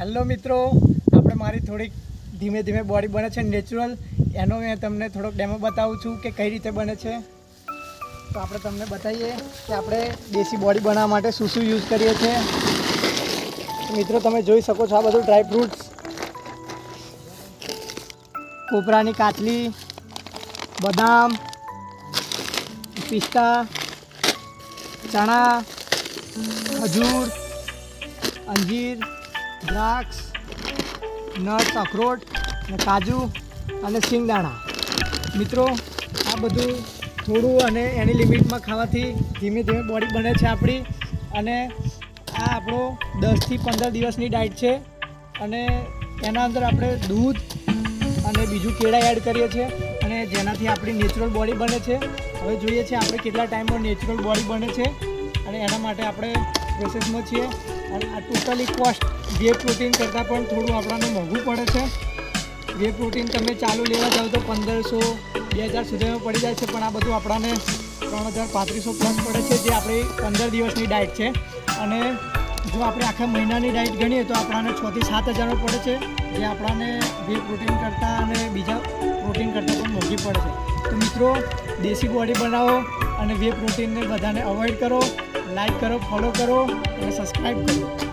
Hello મિત્રો, આપણે મારી થોડીક ધીમે ધીમે બોડી બને છે નેચરલ એનો મેં તમને થોડોક ડેમો બતાવું છું કે કઈ રીતે બને છે. તો આપણે તમને બતાવીએ કે આપણે દેશી બોડી બનાવવા માટે શું શું યુઝ કરીએ છીએ. મિત્રો, તમે જોઈ શકો છો આ બધું ડ્રાય ફ્રૂટ્સ કોપરાની કાચલી, બદામ, પિસ્તા, ચણા, ખજૂર, અંજીર દ્રાક્ષ નટ્સ અખરોટ અને કાજુ અને સિંગદાણા મિત્રો, આ બધું થોડું અને એની લિમિટમાં ખાવાથી ધીમે ધીમે બોડી બને છે આપણી. અને આ આપણો દસથી પંદર દિવસની ડાયટ છે. અને એના અંદર આપણે દૂધ અને બીજું કેળા એડ કરીએ છીએ. અને જેનાથી આપણી નેચરલ બોડી બને છે. હવે જોઈએ છીએ આપણે કેટલા ટાઈમમાં નેચરલ બોડી બને છે. અને એના માટે આપણે પ્રોસેસમાં છીએ. અને આ ટોટલી કોસ્ટ વે પ્રોટીન કરતાં પણ થોડું આપણાને મોંઘું પડે છે. વે પ્રોટીન તમે ચાલુ લેવા જાઓ તો પંદરસો, બે હજાર સુધીમાં પડી જાય છે, પણ આ બધું આપણાને ત્રણ હજાર પાંત્રીસો પ્લસ પડે છે, જે આપણી પંદર દિવસની ડાયટ છે. અને જો આપણે આખા મહિનાની ડાયટ ગણીએ તો આપણાને છથી સાત હજારનો પડે છે, જે આપણાને વે પ્રોટીન કરતાં અને બીજા પ્રોટીન કરતાં પણ મોંઘી પડે છે. તો મિત્રો, દેશી બોડી બનાવો અને વે પ્રોટીનને બધાને અવોઇડ કરો લાઈક કરો ફોલો કરો અને સબસ્ક્રાઈબ કરો.